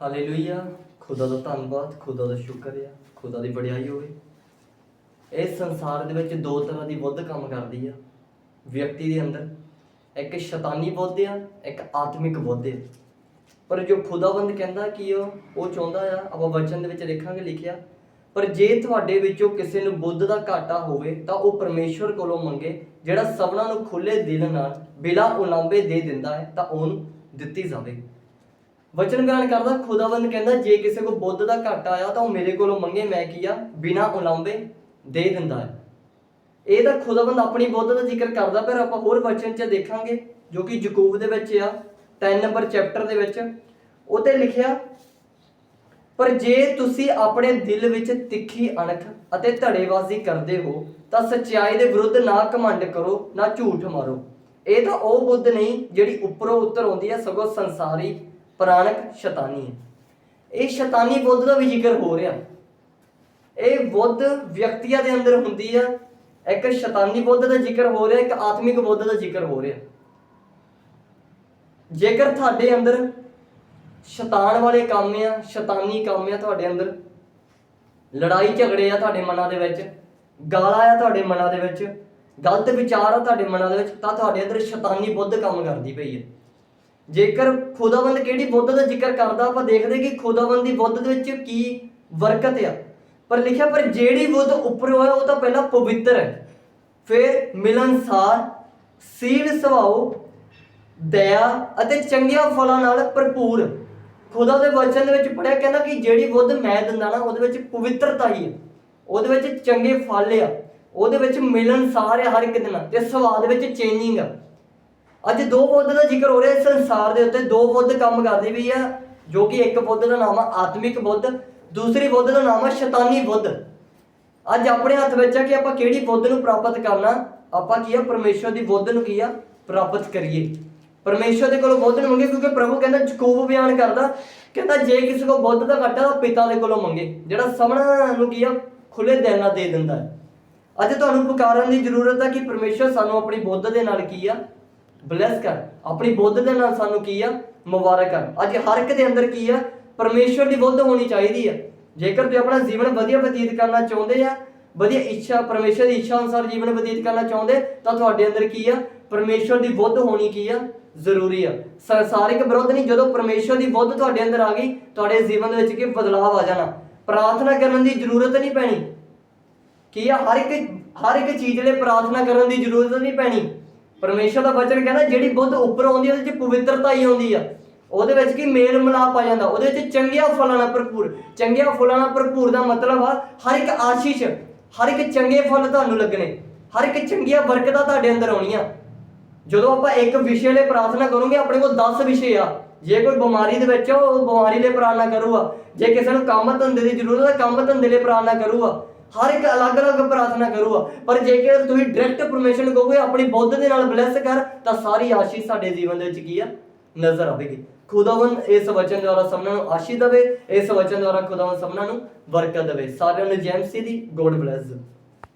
Hallelujah ਖੁਦਾ ਦਾ ਧੰਨਵਾਦ, ਖੁਦਾ ਦਾ ਸ਼ੁਕਰ ਆ, ਖੁਦਾ ਦੀ ਵਡਿਆਈ ਹੋਵੇ। ਇਸ ਸੰਸਾਰ ਦੇ ਵਿੱਚ ਦੋ ਤਰ੍ਹਾਂ ਦੀ ਬੁੱਧ ਕੰਮ ਕਰਦੀ ਆ। ਵਿਅਕਤੀ ਦੇ ਅੰਦਰ ਇੱਕ ਸ਼ੈਤਾਨੀ ਬੁੱਧ ਆ, ਇੱਕ ਆਤਮਿਕ ਬੁੱਧ ਆ। ਪਰ ਜੋ ਖੁਦਾਵੰਦ ਕਹਿੰਦਾ ਕਿ ਉਹ ਉਹ ਚਾਹੁੰਦਾ ਆ, ਆਪਾਂ ਵਚਨ ਦੇ ਵਿੱਚ ਦੇਖਾਂਗੇ ਲਿਖਿਆ, ਪਰ ਜੇ ਤੁਹਾਡੇ ਵਿੱਚੋਂ ਕਿਸੇ ਨੂੰ ਬੁੱਧ ਦਾ ਘਾਟਾ ਹੋਵੇ, ਤਾਂ ਉਹ ਪਰਮੇਸ਼ਵਰ ਕੋਲੋਂ ਮੰਗੇ, ਜਿਹੜਾ ਸਭਨਾਂ ਨੂੰ ਖੁੱਲੇ ਦਿਲ ਨਾਲ ਬਿਨਾਂ ਉਲਾਂਭੇ ਦੇ ਦਿੰਦਾ ਹੈ, ਤਾਂ ਉਹਨੂੰ ਦਿੱਤੀ ਜਾਵੇ। ਵਚਨ ਗ੍ਰਹਿਣ ਕਰਦਾ, ਖੁਦਾਵੰਦ ਕਹਿੰਦਾ, ਜੇ ਕਿਸੇ ਕੋ ਬੁੱਧ ਦਾ ਘਾਟਾ ਆਇਆ, ਤਾਂ ਉਹ ਮੇਰੇ ਕੋਲੋਂ ਮੰਗੇ, ਮੈਂ ਕੀ ਆ? ਬਿਨਾਂ ਦੇ ਦਿੰਦਾ ਹੈ। ਇਹ ਤਾਂ ਖੁਦਾਵੰਦ ਆਪਣੀ ਬੁੱਧ ਦਾ ਜ਼ਿਕਰ ਕਰਦਾ, ਪਰ ਆਪਾਂ ਹੋਰ ਵਚਨ 'ਚ ਦੇਖਾਂਗੇ, ਜੋ ਕਿ ਯਕੂਬ ਦੇ ਵਿੱਚ ਆ 3 ਨੰਬਰ ਚੈਪਟਰ ਦੇ ਵਿੱਚ। ਉਹਤੇ ਲਿਖਿਆ, ਪਰ ਜੇ ਤੁਸੀਂ ਆਪਣੇ ਦਿਲ ਵਿੱਚ ਤਿੱਖੀ ਅਣਖ ਅਤੇ ਧੜੇਬਾਜ਼ੀ ਕਰਦੇ ਹੋ, ਤਾਂ ਸੱਚਾਈ ਦੇ ਵਿਰੁੱਧ ਨਾ ਘਮੰਡ ਕਰੋ, ਨਾ ਝੂਠ ਮਾਰੋ। ਇਹ ਤਾਂ ਉਹ ਬੁੱਧ ਨਹੀਂ, ਜਿਹੜੀ ਉੱਪਰੋਂ ਉੱਤਰ ਆਉਂਦੀ ਹੈ, ਸਗੋਂ ਸੰਸਾਰੀ ਪ੍ਰਾਣਕ ਸ਼ੈਤਾਨੀ ਹੈ। ਇਹ ਸ਼ੈਤਾਨੀ ਬੁੱਧ ਦਾ ਵੀ ਜ਼ਿਕਰ ਹੋ ਰਿਹਾ। ਇਹ ਬੁੱਧ ਵਿਅਕਤੀਆਂ ਦੇ ਅੰਦਰ ਹੁੰਦੀ ਆ। ਇੱਕ ਸ਼ੈਤਾਨੀ ਬੁੱਧ ਦਾ ਜ਼ਿਕਰ ਹੋ ਰਿਹਾ, ਇੱਕ ਆਤਮਿਕ ਬੁੱਧ ਦਾ ਜ਼ਿਕਰ ਹੋ ਰਿਹਾ। ਜੇਕਰ ਤੁਹਾਡੇ ਅੰਦਰ ਸ਼ੈਤਾਨ ਵਾਲੇ ਕੰਮ ਆ, ਸ਼ੈਤਾਨੀ ਕੰਮ ਆ ਤੁਹਾਡੇ ਅੰਦਰ, ਲੜਾਈ ਝਗੜੇ ਆ ਤੁਹਾਡੇ ਮਨਾਂ ਦੇ ਵਿੱਚ, ਗਾਲਾਂ ਆ ਤੁਹਾਡੇ ਮਨਾਂ ਦੇ ਵਿੱਚ, ਗਲਤ ਵਿਚਾਰ ਆ ਤੁਹਾਡੇ ਮਨਾਂ ਦੇ ਵਿੱਚ, ਤਾਂ ਤੁਹਾਡੇ ਅੰਦਰ ਸ਼ੈਤਾਨੀ ਬੁੱਧ ਕੰਮ ਕਰਦੀ ਪਈ ਹੈ। ਜੇਕਰ ਖੁਦਾਵੰਦ ਕਿਹੜੀ ਬੁੱਧ ਦਾ ਜ਼ਿਕਰ ਕਰਦਾ, ਆਪਾਂ ਦੇਖਦੇ ਕਿ ਖੁਦਾਵੰਦ ਦੀ ਬੁੱਧ ਦੇ ਵਿੱਚ ਕੀ ਬਰਕਤ ਆ। ਪਰ ਲਿਖਿਆ, ਪਰ ਜਿਹੜੀ ਬੁੱਧ ਉੱਪਰੋਂ ਹੋਇਆ, ਉਹ ਤਾਂ ਪਹਿਲਾਂ ਪਵਿੱਤਰ ਹੈ। ਫਿਰ ਮਿਲਨਸਾਰ, ਸੀਲ ਸੁਭਾਅ, ਦਇਆ ਅਤੇ ਚੰਗੀਆਂ ਫਲਾਂ ਨਾਲ ਭਰਪੂਰ। ਖੁਦਾ ਦੇ ਵਚਨ ਦੇ ਵਿੱਚ ਪੜਿਆ ਕਹਿੰਦਾ ਕਿ ਜਿਹੜੀ ਬੁੱਧ ਮੈਂ ਦਿੰਦਾ ਨਾ, ਉਹਦੇ ਵਿੱਚ ਪਵਿੱਤਰਤਾ ਹੀ ਹੈ ਉਹਦੇ ਵਿੱਚ ਚੰਗੇ ਫਲ ਆ। ਉਹਦੇ ਵਿੱਚ ਮਿਲਨਸਾਰ ਆ ਹਰ ਇੱਕ ਦਿਨ। ਤੇ ਸੁਭਾਅ ਵਿੱਚ ਚੇਂਜਿੰਗ ਆ। ਅੱਜ ਦੋ ਬੁੱਧ ਦਾ ਜ਼ਿਕਰ ਹੋ ਰਿਹਾ ਇਸ ਸੰਸਾਰ ਦੇ ਉੱਤੇ ਦੋ ਬੁੱਧ ਕੰਮ ਕਰਦੇ ਵੀ ਆ ਜੋ ਕਿ ਇੱਕ ਬੁੱਧ ਦਾ ਨਾਮ ਆ ਆਤਮਿਕ ਬੁੱਧ, ਦੂਸਰੀ ਬੁੱਧ ਦਾ ਨਾਮ ਆ ਸ਼ੈਤਾਨੀ ਬੁੱਧ। ਅੱਜ ਆਪਣੇ ਹੱਥ ਵਿੱਚ ਆ ਕਿ ਆਪਾਂ ਕਿਹੜੀ ਬੁੱਧ ਨੂੰ ਪ੍ਰਾਪਤ ਕਰਨਾ, ਆਪਾਂ ਕੀ ਆ, ਪਰਮੇਸ਼ਵਰ ਦੀ ਬੁੱਧ ਨੂੰ ਕੀ ਆ, ਪ੍ਰਾਪਤ ਕਰੀਏ। ਪਰਮੇਸ਼ਵਰ ਦੇ ਕੋਲੋਂ ਬੁੱਧ ਨੂੰ ਮੰਗੇ, ਕਿਉਂਕਿ ਪ੍ਰਭੂ ਕਹਿੰਦਾ ਯਕੂਬ ਬਿਆਨ ਕਰਦਾ, ਕਹਿੰਦਾ ਜੇ ਕਿਸੇ ਕੋਲ ਬੁੱਧ ਦਾ ਘਟਾ ਤਾਂ ਪਿਤਾ ਦੇ ਕੋਲੋਂ ਮੰਗੇ। ਜਿਹੜਾ ਸਭਨਾਂ ਨੂੰ ਕੀ ਆ ਖੁੱਲੇ ਦਿਲ ਨਾਲ ਦੇ ਦਿੰਦਾ ਹੈ। ਅੱਜ ਤੁਹਾਨੂੰ ਪੁਕਾਰਨ ਦੀ ਜ਼ਰੂਰਤ ਹੈ ਕਿ ਪਰਮੇਸ਼ਵਰ ਸਾਨੂੰ ਆਪਣੀ ਬੁੱਧ ਦੇ ਨਾਲ ਕੀ ਆ ਬਲੈਸ ਕਰ। ਆਪਣੀ ਬੁੱਧ ਦੇ ਨਾਲ ਸਾਨੂੰ ਕੀ ਆ? ਮੁਬਾਰਕ ਕਰ। ਅੱਜ ਹਰ ਇੱਕ ਦੇ ਅੰਦਰ ਕੀ ਆ? ਪਰਮੇਸ਼ਵਰ ਦੀ ਬੁੱਧ ਹੋਣੀ ਚਾਹੀਦੀ ਆ। ਜੇਕਰ ਤੁਸੀਂ ਆਪਣਾ ਜੀਵਨ ਵਧੀਆ ਬਤੀਤ ਕਰਨਾ ਚਾਹੁੰਦੇ ਆ, ਵਧੀਆ ਇੱਛਾ, ਪਰਮੇਸ਼ਵਰ ਦੀ ਇੱਛਾ ਅਨੁਸਾਰ ਜੀਵਨ ਬਤੀਤ ਕਰਨਾ ਚਾਹੁੰਦੇ, ਤਾਂ ਤੁਹਾਡੇ ਅੰਦਰ ਕੀ ਆ? ਪਰਮੇਸ਼ਵਰ ਦੀ ਬੁੱਧ ਹੋਣੀ ਕੀ ਆ? ਜ਼ਰੂਰੀ ਆ। ਸੰਸਾਰਿਕ ਵਿਰੋਧ ਨਹੀਂ, ਜਦੋਂ ਪਰਮੇਸ਼ਵਰ ਦੀ ਬੁੱਧ ਤੁਹਾਡੇ ਅੰਦਰ ਆ ਗਈ, ਤੁਹਾਡੇ ਜੀਵਨ ਦੇ ਵਿੱਚ ਕੀ ਬਦਲਾਅ ਆ ਜਾਣਾ? ਪ੍ਰਾਰਥਨਾ ਕਰਨ ਦੀ ਜ਼ਰੂਰਤ ਨਹੀਂ ਪੈਣੀ। ਕੀ ਆ? ਹਰ ਇੱਕ ਹਰ ਇੱਕ ਚੀਜ਼ ਲਈ ਪ੍ਰਾਰਥਨਾ ਕਰਨ ਦੀ ਜ਼ਰੂਰਤ ਨਹੀਂ ਪੈਣੀ। ਪਰਮੇਸ਼ਰ ਦਾ ਵਚਨ ਕਹਿੰਦਾ, ਜਿਹੜੀ ਬੁੱਧ ਉੱਪਰ ਆਉਂਦੀ ਉਹਦੇ ਵਿੱਚ ਪਵਿੱਤਰਤਾ ਹੀ ਆਉਂਦੀ ਆ। ਉਹਦੇ ਵਿੱਚ ਕੀ? ਮੇਲ ਮਿਲਾਪ ਆ ਜਾਂਦਾ। ਉਹਦੇ ਵਿੱਚ ਚੰਗੀਆਂ ਫਲਾਂ ਨਾਲ ਭਰਪੂਰ। ਚੰਗੀਆਂ ਫਲਾਂ ਨਾਲ ਭਰਪੂਰ ਦਾ ਮਤਲਬ ਆ, ਹਰ ਇੱਕ ਆਸ਼ੀਸ਼, ਹਰ ਇੱਕ ਚੰਗੇ ਫਲ ਤੁਹਾਨੂੰ ਲੱਗਣੇ। ਹਰ ਇੱਕ ਚੰਗੀਆਂ ਬਰਕਤਾਂ ਤੁਹਾਡੇ ਅੰਦਰ ਆਉਣੀਆਂ। ਜਦੋਂ ਆਪਾਂ ਇੱਕ ਵਿਸ਼ੇ ਲਈ ਪ੍ਰਾਰਥਨਾ ਕਰੋਗੇ, ਆਪਣੇ ਕੋਲ 10 ਵਿਸ਼ੇ ਆ। ਜੇ ਕੋਈ ਬਿਮਾਰੀ ਦੇ ਵਿੱਚ ਆ, ਉਹ ਬਿਮਾਰੀ ਲਈ ਪ੍ਰਾਰਥਨਾ ਕਰੂਗਾ। ਜੇ ਕਿਸੇ ਨੂੰ ਕੰਮ ਧੰਦੇ ਦੀ ਜ਼ਰੂਰਤ ਹੈ ਕੰਮ ਧੰਦੇ ਲਈ ਪ੍ਰਾਰਥਨਾ ਕਰੂਗਾ। ਹਰ ਇੱਕ ਅਲੱਗ-ਅਲੱਗ ਪ੍ਰਾਰਥਨਾ ਕਰੂਗਾ। ਪਰ ਜੇਕਰ ਤੁਸੀਂ ਡਾਇਰੈਕਟ ਪਰਮਿਸ਼ਨ ਕਹੋਗੇ, ਆਪਣੀ ਬੁੱਧ ਦੇ ਨਾਲ ਬਲੈਸ ਕਰ, ਤਾਂ ਸਾਰੀ ਆਸ਼ੀਸ਼ ਸਾਡੇ ਜੀਵਨ ਦੇ ਵਿੱਚ ਕੀ ਆ? ਨਜ਼ਰ ਆਵੇਗੀ। ਖੁਦਾਵੰਦ ਇਸ ਵਚਨ ਦੁਆਰਾ ਸਭਨਾਂ ਨੂੰ ਆਸ਼ੀਸ਼ ਦੇਵੇ, ਇਸ ਵਚਨ ਦੁਆਰਾ ਖੁਦਾਵੰਦ ਸਭਨਾਂ ਨੂੰ ਬਰਕਤ ਦੇਵੇ। ਸਾਰਿਆਂ ਨੂੰ ਜੈਮਸੀ ਦੀ ਗੋਡ ਬਲੈਸ